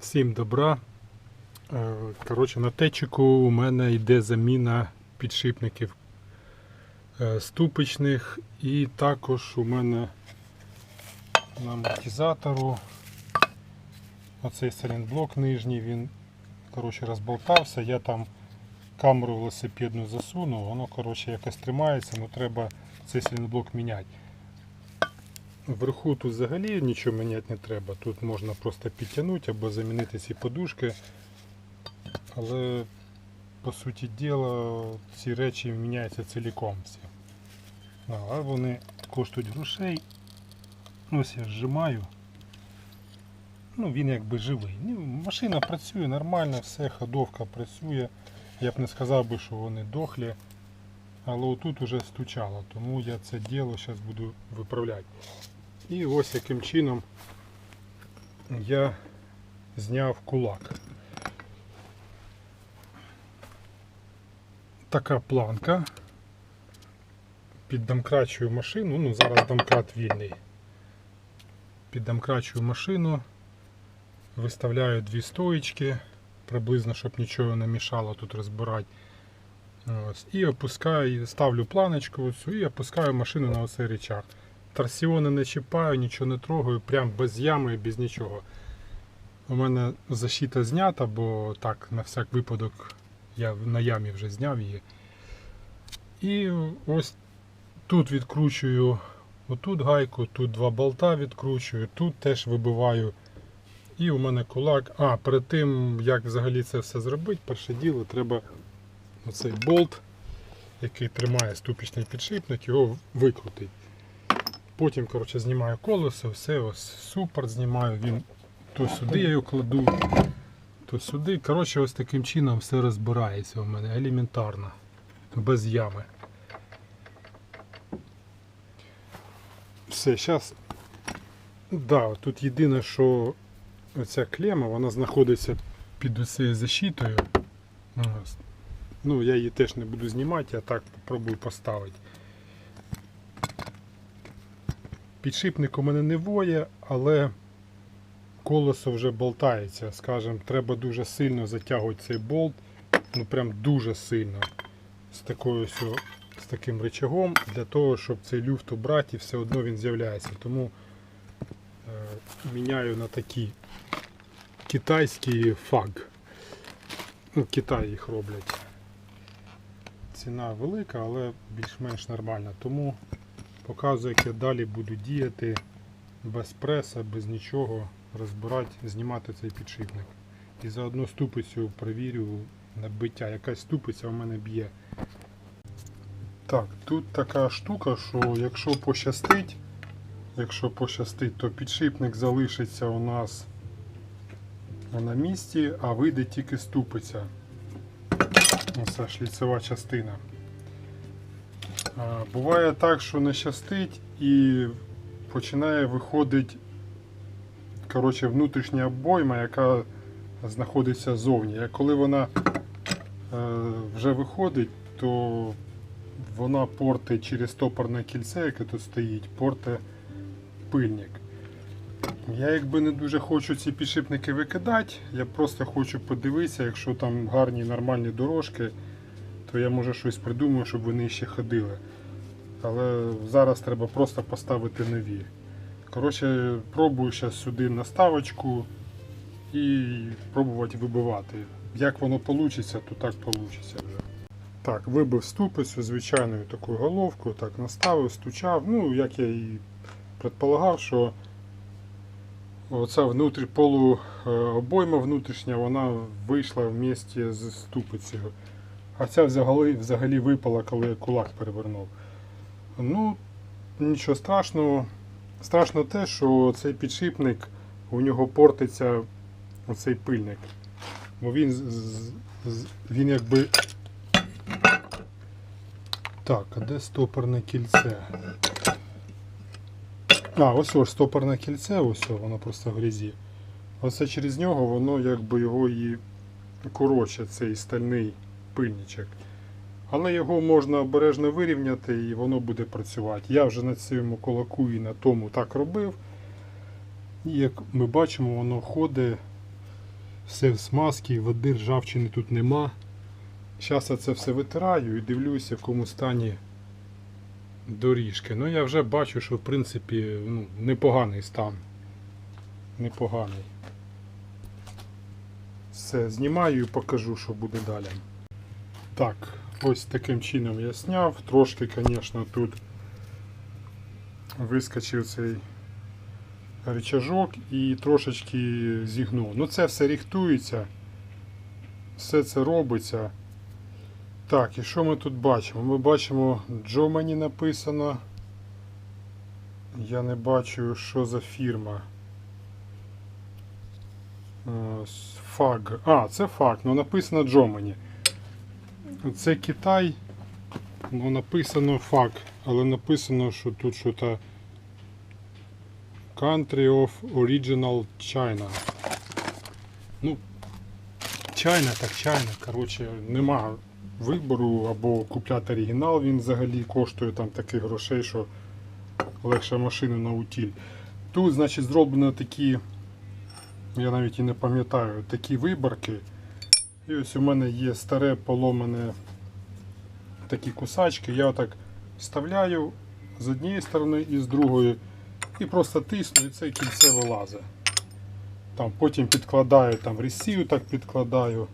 Всім добра. Е, Коротше, на течику у мене йде заміна підшипників е, ступичних і також у мене на амортизатору оцей салінблок нижній, він коротше, розболтався. Я там камеру велосипедну засунув, воно коротше, якось тримається, але треба цей салінблок міняти. Вверху тут взагалі нічого міняти не треба. Тут можна просто підтягнути або замінити ці подушки. Але по суті діла ці речі міняються цілком всі. А а вони коштують грошей. Ось я зжимаю. Ну він якби живий. Ну, Машина працює нормально, все, ходовка працює. Я б не сказав би, що вони дохлі. Але отут уже стучало, тому я це діло зараз буду виправляти. І ось яким чином я зняв кулак. Така планка. Піддомкрачую машину, ну зараз домкрат вільний. Піддомкрачую машину, виставляю дві стоїчки, приблизно, щоб нічого не мішало тут розбирати. Ось, і опускаю, ставлю планочку оцю і опускаю машину на оцей речах. Торсіони не чіпаю, нічого не трогаю, прям без ями, і без нічого. У мене защита знята, бо так, на всяк випадок, я на ямі вже зняв її. І ось тут відкручую отут гайку, тут два болта відкручую, тут теж вибиваю. І у мене кулак. А, перед тим, як взагалі це все зробити, перше діло треба оцей болт, який тримає ступічний підшипник, його викрутити. Потім коротше, знімаю колесо, все, ось супорт знімаю, він то сюди я його кладу, то сюди. Коротше, ось таким чином все розбирається у мене елементарно, без ями. Все, зараз. Да, тут єдине, що оця клема, вона знаходиться під цією защитою. Ну, я її теж не буду знімати, я так попробую поставити. Підшипник у мене не воє, але колесо вже болтається. Скажем, треба дуже сильно затягувати цей болт. Ну прям дуже сильно. З такою з таким рычагом, для того, щоб цей люфт убрати, і все одно він з'являється. Тому е, міняю на такі китайські фаг. Ну, в Китаї їх роблять. Ціна велика, але більш-менш нормальна. Тому показую, як я далі буду діяти без преса, без нічого, розбирати, знімати цей підшипник. І заодно ступицю перевірю набиття. Якась ступиця у мене б'є. Так, тут така штука, що якщо пощастить, якщо пощастить, то підшипник залишиться у нас на місці, а вийде тільки ступиця. Оце шліцева частина. Буває так, що не щастить і починає виходити коротше, внутрішня обойма, яка знаходиться ззовні. А коли вона е, вже виходить, то вона портить через топорне кільце, яке тут стоїть, портить пильник. Я якби не дуже хочу ці підшипники викидати, я просто хочу подивитися, якщо там гарні нормальні дорожки, то я може щось придумаю, щоб вони ще ходили. Але зараз треба просто поставити нові. Коротше, пробую зараз сюди наставочку і пробувати вибивати. Як воно вийде, то так вийде вже. Так, вибив ступицю звичайною такою головкою, так наставив, стучав. Ну, як я і предполагав, що оця внутрі полу е, внутрішня, вона вийшла в місті з ступицею. А ця взагалі, взагалі випала, коли я кулак перевернув. Ну, нічого страшного. Страшно те, що цей підшипник, у нього портиться оцей пильник. Бо він, він якби. Так, а де стопорне кільце? А, ось ось стопорне кільце, ось воно просто в грязі. Оце через нього воно якби його і коротше, цей стальний пильничок. Але його можна обережно вирівняти і воно буде працювати. Я вже на цьому кулаку і на тому так робив. І як ми бачимо, воно ходить Все в смазці, води ржавчини тут нема. Зараз я це все витираю і дивлюся, в якому стані доріжки. Ну я вже бачу, що в принципі ну, непоганий стан. Непоганий. Все, знімаю і покажу, що буде далі. Так, ось таким чином я зняв. Трошки, звісно, тут вискочив цей рычажок і трошечки зігнув. Ну це все ріхтується, все це робиться. Так, і що ми тут бачимо? Ми бачимо Джомані написано. Я не бачу, що за фірма. Е, Фаг. А, це фаг, ну написано Джомані. Це Китай. Ну написано фаг, але написано, що тут щось Country of Original China. Ну, China так China. Коротше, нема вибору або купляти оригінал, він взагалі коштує там таких грошей, що легше машину на утіль. Тут, значить, зроблено такі, я навіть і не пам'ятаю, такі виборки. І ось у мене є старе поломане такі кусачки. Я отак вставляю з однієї сторони і з другої. І просто тисну, і це кільце вилазить. Там, потім підкладаю там ресію, так підкладаю,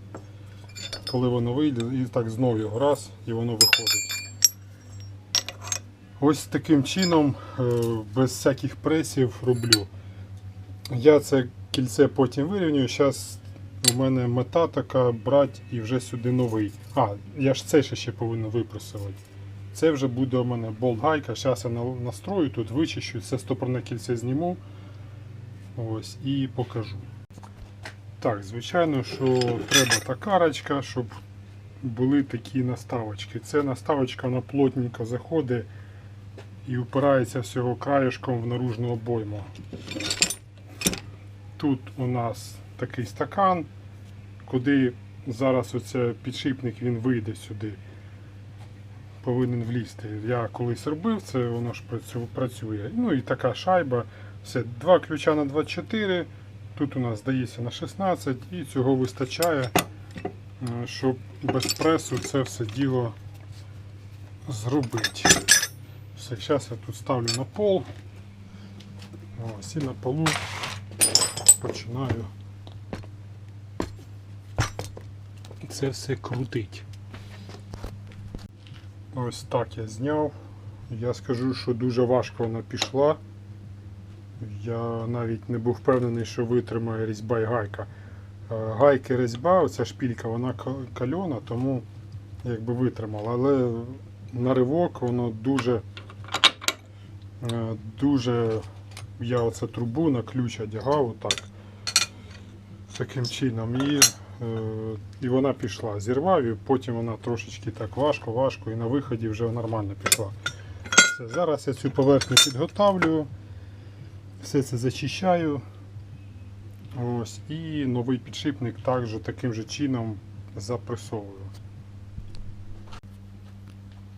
коли воно вийде, і так знову його раз, і воно виходить. Ось таким чином, е, без всяких пресів роблю. Я це кільце потім вирівнюю. Зараз у мене мета така брати і вже сюди новий. А, я ж це ще, ще повинен випросувати. Це вже буде у мене болт-гайка. Зараз я настрою, тут вичищу, це стопорне кільце зніму. Ось, і покажу. Так, звичайно, що треба така рачка, щоб були такі наставочки. Це наставочка вона плотненько заходить і упирається всього краєшком в наружну обойму. Тут у нас такий стакан, куди зараз оце підшипник він вийде сюди повинен влізти. Я колись робив це, воно ж працює. Ну і така шайба. Все, два ключа на 24. Тут у нас здається на 16 і цього вистачає, е, щоб без пресу це все діло зробити. Все, зараз я тут ставлю на пол. Ось і на полу починаю це все крутить. Ось так я зняв. Я скажу, що дуже важко вона пішла. Я навіть не був впевнений, що витримає різьба і гайка. Е, Гайки різьба, оця шпілька, вона кальона, тому якби витримала. Але на ривок воно дуже, е, дуже я оце трубу на ключ одягав отак. Таким чином. І Е, І вона пішла. Зірвав, і потім вона трошечки так важко, важко, і на виході вже нормально пішла. Все, зараз я цю поверхню підготавлю, все це зачищаю. Ось, і новий підшипник також таким же чином запресовую.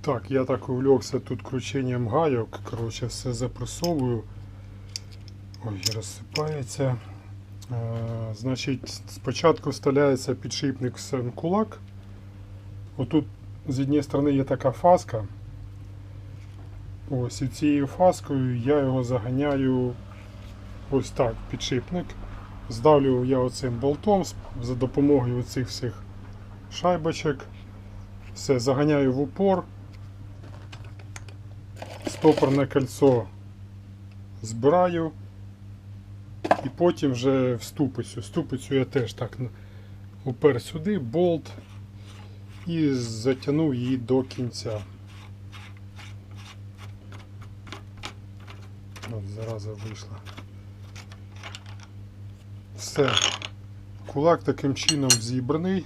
Так, я так увлекся тут крученням гайок. Коротше, все запресовую. Ой, розсипається. Е, Значить, спочатку вставляється підшипник кулак. Отут з однієї сторони є така фаска. Ось і цією фаскою я його заганяю ось так, підшипник. Здавлюю я оцим болтом за допомогою оцих всіх шайбочок. Все, заганяю в упор. Стопорне кольцо збираю. І потім вже в ступицю. Ступицю я теж так упер сюди, болт і затягнув її до кінця. От зараза вийшла. Все. Кулак таким чином зібраний.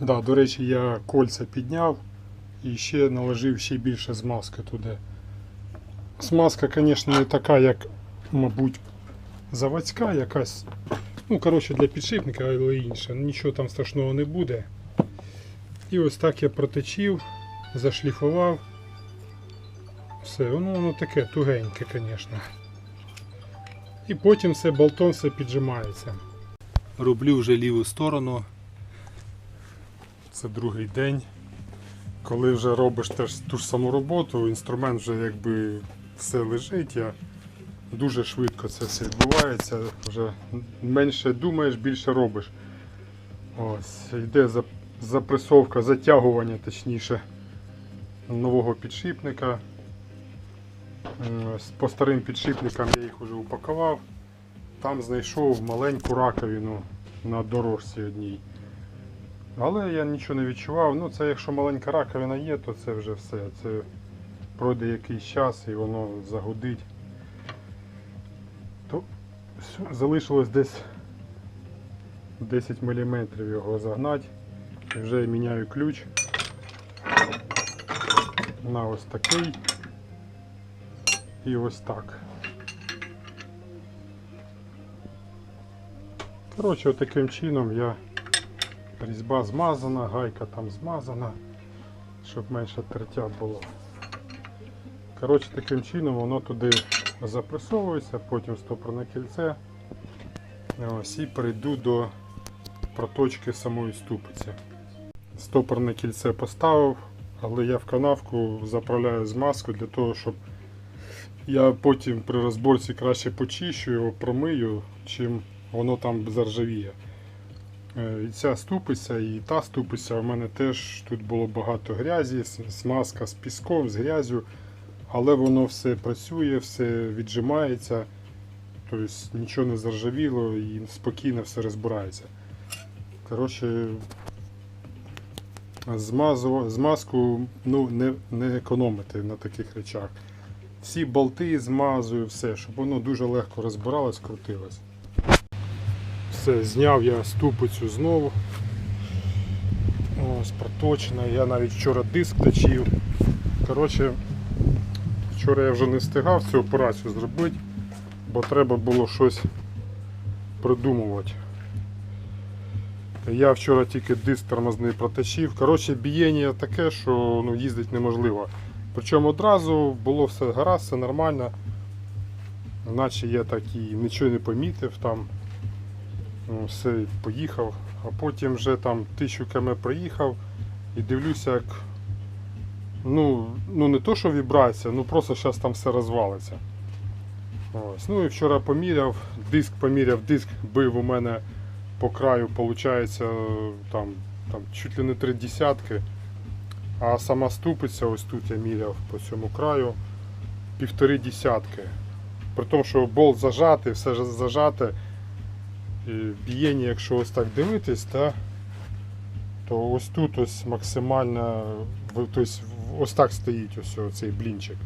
Да, до речі, я кольця підняв і ще наложив ще більше змазки туди. Смазка, звісно, не така, як, мабуть, заводська якась. Ну, коротше, для підшипника, але інша. Нічого там страшного не буде. І ось так я проточив, зашліфував. Все, воно, воно таке тугеньке, звісно. І потім все болтом все піджимається. роблю вже ліву сторону. Це другий день. Коли вже робиш теж ту ж саму роботу, інструмент вже якби все лежить. Я дуже швидко це все відбувається. Вже менше думаєш, більше робиш. Ось, йде запресовка, затягування точніше нового підшипника. По старим підшипникам я їх вже упакував. Там знайшов маленьку раковину на дорожці одній. Але я нічого не відчував. Ну, це якщо маленька раковина є, то це вже все. Це пройде якийсь час і воно загудить. Залишилось десь 10 мм його загнати. І вже міняю ключ на ось такий і ось так. Коротше, таким чином я різьба змазана, гайка там змазана, щоб менше тертя було. Коротше, таким чином воно туди запресовується, потім стопорне кільце. Ось, і перейду до проточки самої ступиці. Стопорне кільце поставив, але я в канавку заправляю змазку для того, щоб я потім при розборці краще почищу його, промию, чим воно там заржавіє. Е, І ця ступиця, і та ступиця, у мене теж тут було багато грязі, смазка з піском, з грязю, але воно все працює, все віджимається, тобто нічого не заржавіло і спокійно все розбирається. Коротше, змазу, змазку ну, не, не економити на таких речах. Всі болти змазую, все, щоб воно дуже легко розбиралось, крутилось. Все, зняв я ступицю знову. Ось проточена. Я навіть вчора диск точив. Коротше, вчора я вже не встигав цю операцію зробити, бо треба було щось придумувати. Я вчора тільки диск тормозний проточив. Коротше, бієння таке, що ну, їздити неможливо. Причому одразу було все гаразд, все нормально. Наче я так і нічого не помітив там. Ну, все, поїхав, а потім вже там тисячу км проїхав і дивлюся, як ну, ну не то, що вібрація, ну просто зараз там все розвалиться. Ось. Ну і вчора поміряв, диск поміряв, диск бив у мене по краю, виходить, там, там чуть ли не три десятки. А сама ступиця, ось тут я міряв по цьому краю, півтори десятки. При тому, що болт зажатий, все зажате. І Бієння, якщо ось так дивитись, та, то ось тут ось максимально тобто, ось так стоїть ось цей блінчик.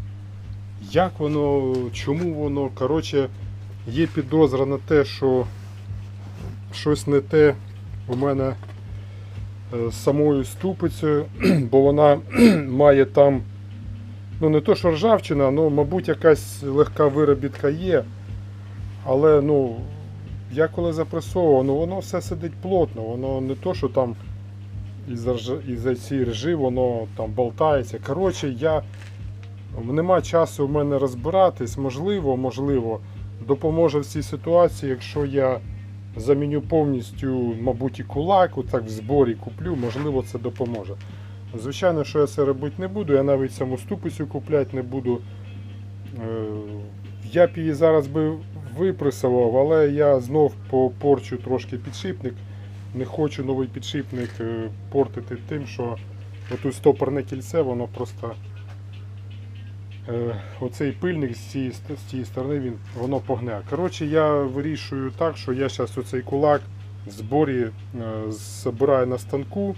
Як воно, чому воно, коротше, є підозра на те, що щось не те у мене е, з самою ступицею, бо вона має там, ну не то що ржавчина, але, мабуть, якась легка виробітка є. Але ну, я коли запресовував, ну воно все сидить плотно, воно не то, що там із-за рж- із-за цієї ржи воно там болтається. Коротше, я нема часу в мене розбиратись, можливо, можливо, допоможе в цій ситуації, якщо я заміню повністю, мабуть, і кулак, так в зборі куплю, можливо, це допоможе. Звичайно, що я це робити не буду, я навіть саму ступицю купляти не буду. Е, Я б її зараз би випресував, але я знов попорчу трошки підшипник. Не хочу новий підшипник е, портити тим, що отут стопорне кільце, воно просто е, оцей пильник з цієї, з цієї сторони він, воно погне. Коротше, я вирішую так, що я зараз оцей кулак в зборі е, збираю на станку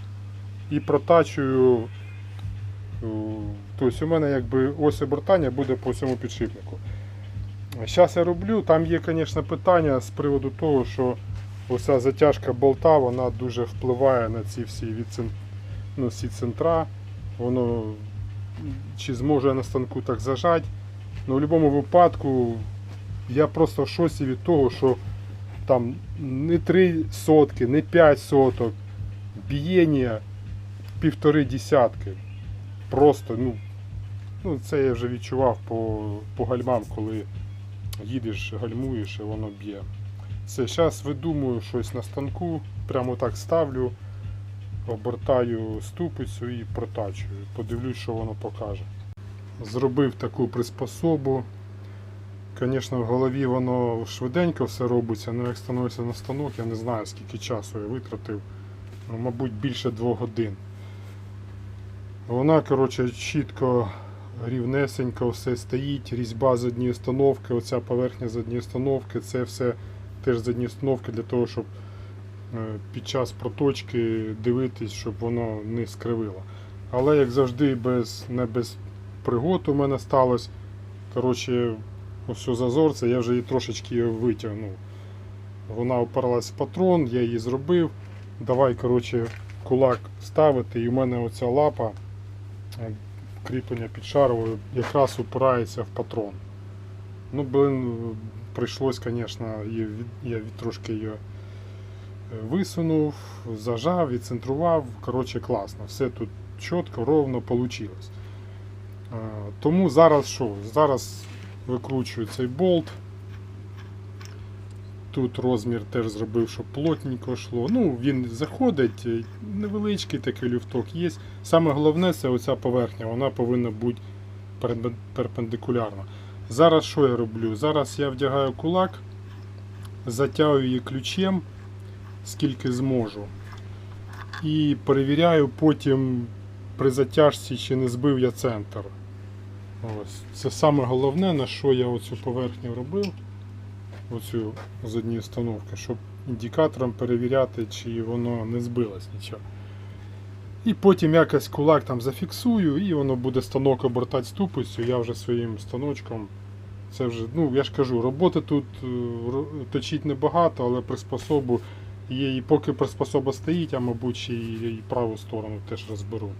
і протачую. Тобто у мене якби ось обертання буде по цьому підшипнику. Зараз я роблю, там є, звісно, питання з приводу того, що оця затяжка болта вона дуже впливає на ці всі від ну, всі центра. Воно чи зможу я на станку так зажати. Ну, в будь-якому випадку я просто в шоці від того, що там не 3 сотки, не 5 соток, бієння півтори десятки. Просто, ну, ну це я вже відчував по, по гальмам, коли їдеш, гальмуєш і воно б'є. Все, зараз видумую щось на станку, прямо так ставлю, обертаю ступицю і протачую. Подивлюсь, що воно покаже. Зробив таку приспособу. Звісно, в голові воно швиденько все робиться, але як становиться на станок, я не знаю скільки часу я витратив. Ну, мабуть, більше двох годин. Вона, коротше, чітко, рівнесенько все стоїть, різьба з однієї установки, оця поверхня з однієї установки, це все теж з однієї установки для того, щоб е, під час проточки дивитись, щоб воно не скривило. Але як завжди, без, не без пригод у мене сталося. Коротше, ось зазор, я вже її трошечки витягнув. Вона опиралась в патрон, я її зробив. Давай, коротше, кулак ставити, і в мене оця лапа е, кріплення під шаровою якраз упирається в патрон. Ну, блин, прийшлось, звісно, я трошки її е, висунув, зажав, відцентрував. Коротше, класно. Все тут чітко, ровно вийшло. Тому зараз що? Зараз викручую цей болт. Тут розмір теж зробив, щоб плотненько йшло. Ну, він заходить, е, невеличкий такий люфток є. Саме головне це оця поверхня, вона повинна бути перпендикулярна. Зараз що я роблю? Зараз я вдягаю кулак, затягую її ключем, скільки зможу. І перевіряю потім при затяжці, чи не збив я центр. Ось. Це саме головне, на що я оцю поверхню робив. Оцю з однієї установки, щоб індикатором перевіряти, чи воно не збилось нічого. І потім якось кулак там зафіксую, і воно буде станок обертати ступицю. Я вже своїм станочком. Це вже, ну я ж кажу, роботи тут е, точить небагато, але приспособу є і поки приспособа стоїть, а мабуть ще і, праву сторону теж розберу.